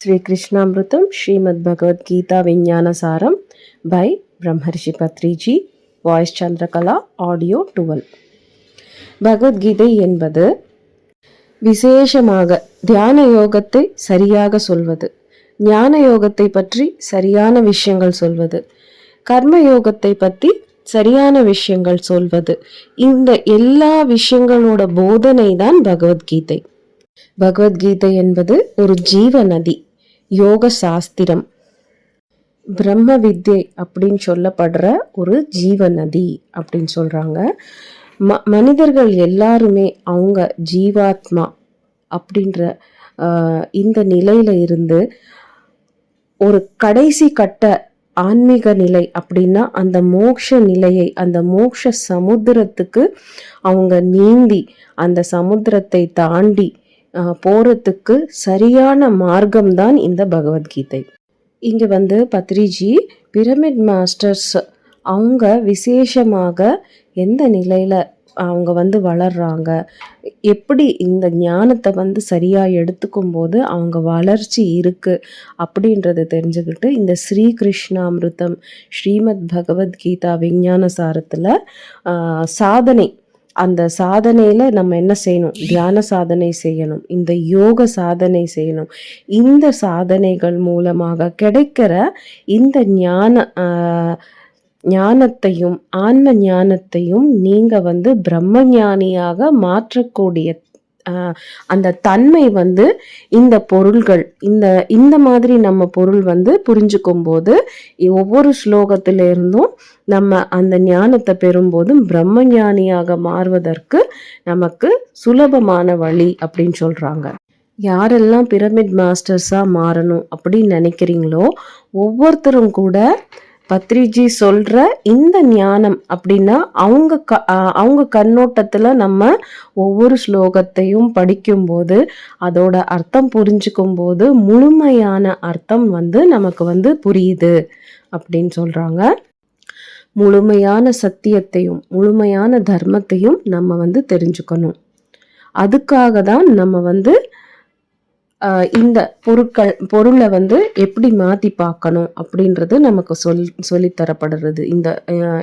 Shri Krishnamritam Srimad Bhagavad Gita Vignanasaram by Brahmarshi Patriji voice Chandrakala audio twelve. Bhagavad Gita என்பது விசேஷமாக தியான யோகத்தை சரியாக சொல்வது ஞான யோகத்தை பற்றி சரியான விஷயங்கள் சொல்வது கர்ம யோகத்தை பற்றி சரியான விஷயங்கள் சொல்வது இந்த எல்லா விஷயங்களோட போதனை தான் பகவத்கீதை. பகவத்கீதை என்பது ஒரு ஜீவ நதி யோக சாஸ்திரம் பிரம்ம வித்யை அப்படின்னு சொல்லப்படுற ஒரு ஜீவ நதி அப்படின்னு சொல்கிறாங்க ம மனிதர்கள் எல்லாருமே அவங்க ஜீவாத்மா அப்படின்ற இந்த நிலையில் இருந்து ஒரு கடைசி கட்ட ஆன்மீக நிலை அப்படின்னா அந்த மோக்ஷ நிலையை அந்த மோக்ஷ சமுத்திரத்துக்கு அவங்க நீந்தி அந்த சமுத்திரத்தை தாண்டி போகிறதுக்கு சரியான மார்க்கம்தான் இந்த பகவத்கீதை. இங்கே வந்து பத்ரிஜி பிரமிட் மாஸ்டர்ஸ் அவங்க விசேஷமாக எந்த நிலையில் அவங்க வந்து வளர்கிறாங்க எப்படி இந்த ஞானத்தை வந்து சரியாக எடுத்துக்கும் போது அவங்க வளர்ச்சி இருக்குது அப்படின்றத தெரிஞ்சுக்கிட்டு இந்த ஸ்ரீ கிருஷ்ணாமிருத்தம் ஸ்ரீமத் பகவத்கீதா விஞ்ஞான சாரத்தில் சாதனை அந்த சாதனையில் நம்ம என்ன செய்யணும்? தியான சாதனை செய்யணும். இந்த யோக சாதனை செய்யணும். இந்த சாதனைகள் மூலமாக கிடைக்கிற இந்த ஞான ஞானத்தையும் ஆன்ம ஞானத்தையும் நீங்கள் வந்து பிரம்ம ஞானியாக மாற்றக்கூடிய அந்த தன்மை வந்து இந்த பொருள்கள் இந்த இந்த மாதிரி நம்ம பொருள் வந்து புரிஞ்சுக்கும் போது ஒவ்வொரு ஸ்லோகத்தில இருந்தும் நம்ம அந்த ஞானத்தை பெறும்போதும் பிரம்ம ஞானியாக மாறுவதற்கு நமக்கு சுலபமான வழி அப்படின்னு சொல்றாங்க. யாரெல்லாம் பிரமிட் மாஸ்டர்ஸாக மாறணும் அப்படின்னு நினைக்கிறீங்களோ ஒவ்வொருத்தரும் கூட பத்ரிஜி சொல்கிற இந்த ஞானம் அப்படின்னா அவங்க க அவங்க கண்ணோட்டத்தில் நம்ம ஒவ்வொரு ஸ்லோகத்தையும் படிக்கும்போது அதோட அர்த்தம் புரிஞ்சுக்கும் போது முழுமையான அர்த்தம் வந்து நமக்கு வந்து புரியுது அப்படின்னு சொல்கிறாங்க முழுமையான சத்தியத்தையும் முழுமையான தர்மத்தையும் நம்ம வந்து தெரிஞ்சுக்கணும். அதுக்காக தான் நம்ம வந்து இந்த பொருட்கள் பொருளை வந்து எப்படி மாற்றி பார்க்கணும் அப்படின்றது நமக்கு சொல் சொல்லித்தரப்படுறது இந்த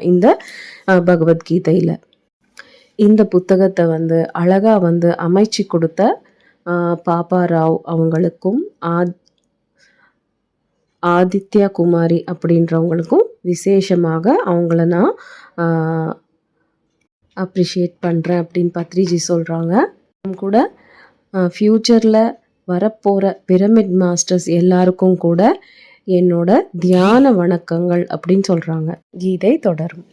இந்த பகவத்கீதையில். இந்த புத்தகத்தை வந்து அழகாக வந்து அமைச்சு கொடுத்த பாப்பா ராவ் அவங்களுக்கும் ஆத் ஆதித்யா குமாரி அப்படின்றவங்களுக்கும் விசேஷமாக அவங்கள நான் அப்ரிஷியேட் பண்ணுறேன் அப்படின்னு பத்ரிஜி சொல்கிறாங்க கூட ஃப்யூச்சரில் வரப்போகிற பிரமிட் மாஸ்டர்ஸ் எல்லாருக்கும் கூட என்னோட தியான வணக்கங்கள் அப்படின்னு சொல்கிறாங்க கீதை தொடரும்.